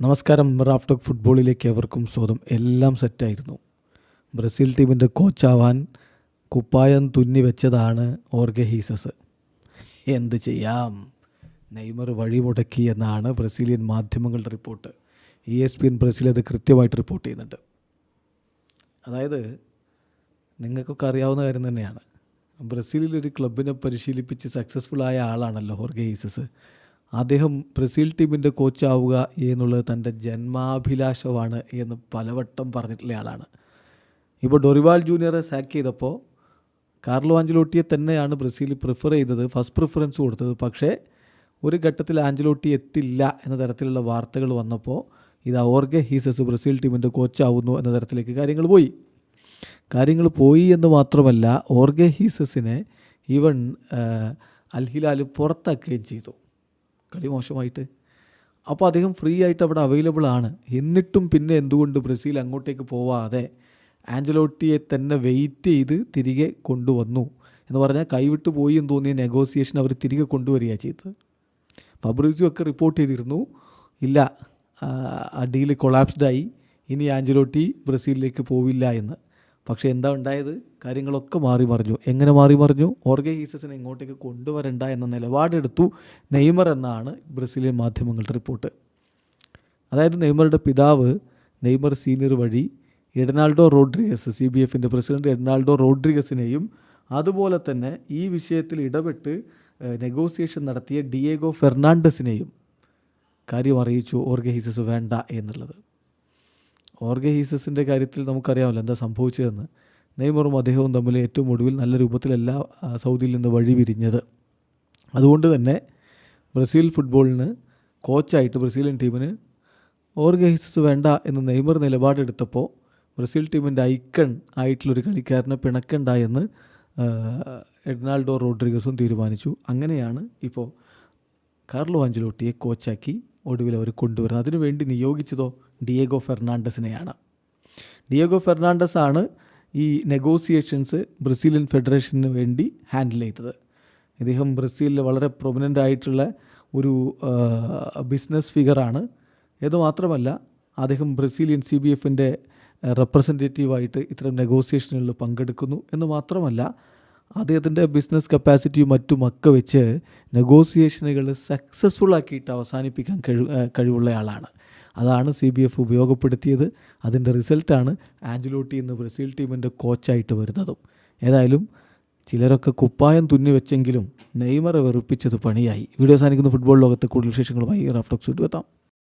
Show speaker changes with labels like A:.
A: നമസ്കാരം Raf talk ഫുട്ബോളിലേക്ക് എവർക്കും സ്വാഗതം. എല്ലാം സെറ്റായിരുന്നു. ബ്രസീൽ ടീമിന്റെ കോച്ചാവാൻ കുപ്പായം തുന്നി വെച്ചതാണ് ഓർഗെ ഹീസസ്. എന്ത് ചെയ്യാം? നെയ്മർ വഴിമുടക്കി എന്നാണ് ബ്രസീലിയൻ മാധ്യമങ്ങളുടെ report. E S P N Brazil അത് കൃത്യമായിട്ട് റിപ്പോർട്ട് ചെയ്യുന്നുണ്ട്. അതായത് നിങ്ങൾക്കൊക്കെ അറിയാവുന്ന കാര്യം തന്നെയാണ്. ബ്രസീലിൽ ഒരു ക്ലബിനെ പരിശീലിപ്പിച്ച് സക്സസ്ഫുൾ ആയ ആളാണല്ലോ ഹോർഗെ ഹീസസ്. അദ്ദേഹം ബ്രസീൽ ടീമിന്റെ കോച്ചാവുക എന്നുള്ളത് തന്റെ ജന്മാഭിലാഷമാണ് എന്ന് പലവട്ടം പറഞ്ഞിട്ടുള്ള ആളാണ്. ഇപ്പോൾ ഡൊറിവാൾ ജൂനിയറെ സാക്ക് ചെയ്തപ്പോൾ കാർലോ ആഞ്ചലോട്ടിയെ തന്നെയാണ് ബ്രസീൽ പ്രിഫർ ചെയ്തത് ഫസ്റ്റ് പ്രിഫറൻസ് കൊടുത്തത്. പക്ഷേ ഒരു ഘട്ടത്തിൽ ആഞ്ചലോട്ടി എത്തില്ല എന്ന തരത്തിലുള്ള വാർത്തകൾ വന്നപ്പോൾ ഇത് ഓർഗെ ഹീസസ് ബ്രസീൽ ടീമിന്റെ കോച്ചാവുന്നു എന്ന തരത്തിലേക്ക് കാര്യങ്ങൾ പോയി. കാര്യങ്ങൾ പോയി എന്ന് മാത്രമല്ല ഓർഗെ ഹീസസിനെ ഈവൺ അൽഹിലാൽ പുറത്താക്കുകയും ചെയ്തു. കളി മോശമായിട്ട്. അപ്പോൾ അദ്ദേഹം ഫ്രീ ആയിട്ട് അവിടെ അവൈലബിൾ ആണ്. എന്നിട്ടും പിന്നെ എന്തുകൊണ്ട് ബ്രസീൽ അങ്ങോട്ടേക്ക് പോവാതെ ആഞ്ചലോട്ടിയെ തന്നെ വെയിറ്റ് ചെയ്ത് തിരികെ കൊണ്ടുവന്നു? എന്ന് പറഞ്ഞാൽ കൈവിട്ട് പോയി എന്ന് തോന്നിയ നെഗോസിയേഷൻ അവർ തിരികെ കൊണ്ടുവരികയാണ് ചെയ്തത്. ഫബ്രീസിയോ ഒക്കെ റിപ്പോർട്ട് ചെയ്തിരുന്നു. ഇല്ല ആ, ഡീൽ കൊളാപ്സ്ഡായി ഇനി ആഞ്ചലോട്ടി ബ്രസീലിലേക്ക് പോവില്ല എന്ന്. പക്ഷേ എന്താ ഉണ്ടായത്? കാര്യങ്ങളൊക്കെ മാറി മറിഞ്ഞു. എങ്ങനെ മാറി മറിഞ്ഞു? ഓർഗെ ഹീസസിനെ ഇങ്ങോട്ടേക്ക് കൊണ്ടുവരണ്ട എന്ന നിലപാടെടുത്തു നെയ്മർ എന്നാണ് ബ്രസീലിയൻ മാധ്യമങ്ങളുടെ റിപ്പോർട്ട്. അതായത് നെയ്മറുടെ പിതാവ് നെയ്മർ സീനിയർ വഴി എഡനാൾഡോ റോഡ്രിഗസ് സി ബി എഫിന്റെ പ്രസിഡന്റ് എഡനാൾഡോ റോഡ്രിഗസിനെയും അതുപോലെ തന്നെ ഈ വിഷയത്തിൽ ഇടപെട്ട് നെഗോസിയേഷൻ നടത്തിയ ഡിയേഗോ ഫെർണാണ്ടസിനെയും കാര്യം അറിയിച്ചു ഓർഗെ ഹീസസ് വേണ്ട എന്നുള്ളത്. ഓർഗെ ഹീസസിന്റെ കാര്യത്തിൽ നമുക്കറിയാമല്ലോ എന്താ സംഭവിച്ചതെന്ന്. നെയ്മറും അദ്ദേഹവും തമ്മിൽ ഏറ്റവും ഒടുവിൽ നല്ല രൂപത്തിലല്ല സൗദിയിൽ നിന്ന് വഴി വിരിഞ്ഞത്. അതുകൊണ്ട് തന്നെ ബ്രസീൽ ഫുട്ബോളിന് കോച്ചായിട്ട് ബ്രസീലിയൻ ടീമിന് ഓർഗെ ഹീസസ് വേണ്ട എന്ന് നെയ്മർ നിലപാടെടുത്തപ്പോൾ ബ്രസീൽ ടീമിന്റെ ഐക്കൺ ആയിട്ടുള്ളൊരു കളിക്കാരനെ പിണക്കണ്ട എന്ന് എഡ്നാൾഡോ റോഡ്രിഗസും തീരുമാനിച്ചു. അങ്ങനെയാണ് ഇപ്പോൾ കാർലോ ആഞ്ചലോട്ടിയെ കോച്ചാക്കി ഒടുവിൽ അവർ കൊണ്ടുവരുന്നത്. അതിനുവേണ്ടി നിയോഗിച്ചതോ ഡിയേഗോ ഫെർണാണ്ടസിനെയാണ് ഡിയേഗോ ഫെർണാണ്ടസ് ആണ് ഈ നെഗോസിയേഷൻസ് ബ്രസീലിയൻ ഫെഡറേഷന് വേണ്ടി ഹാൻഡിൽ ചെയ്തത്. ഇദ്ദേഹം ബ്രസീലിൽ വളരെ പ്രൊമിനന്റ് ആയിട്ടുള്ള ഒരു ബിസിനസ് ഫിഗറാണ് ഇത് മാത്രമല്ല അദ്ദേഹം ബ്രസീലിയൻ സി ബി എഫിന്റെ റെപ്രസെന്റേറ്റീവായിട്ട് ഇത്തരം നെഗോസിയേഷനുകളിൽ പങ്കെടുക്കുന്നു. എന്ന് മാത്രമല്ല അദ്ദേഹത്തിന്റെ ബിസിനസ് കപ്പാസിറ്റിയും മറ്റുമൊക്കെ വെച്ച് നെഗോസിയേഷനുകൾ സക്സസ്ഫുൾ ആക്കിയിട്ട് അവസാനിപ്പിക്കാൻ കഴിവ് ഏഹ് കഴിവുള്ള ആളാണ്. അതാണ് സി ബി എഫ് ഉപയോഗപ്പെടുത്തിയത്. അതിന്റെ റിസൾട്ടാണ് ആഞ്ചലോട്ടി എന്ന ബ്രസീൽ ടീമിന്റെ കോച്ചായിട്ട് വരുന്നതും. ഏതായാലും ചിലരൊക്കെ കുപ്പായം തുന്നി വെച്ചെങ്കിലും നെയ്മറെ വെറുപ്പിച്ചത് പണിയായി. വീഡിയോ സാധിക്കുന്ന ഫുട്ബോൾ ലോകത്തെ കൂടുതൽ വിശേഷങ്ങളുമായി റാഫ്റ്റോക്സ് എത്താം.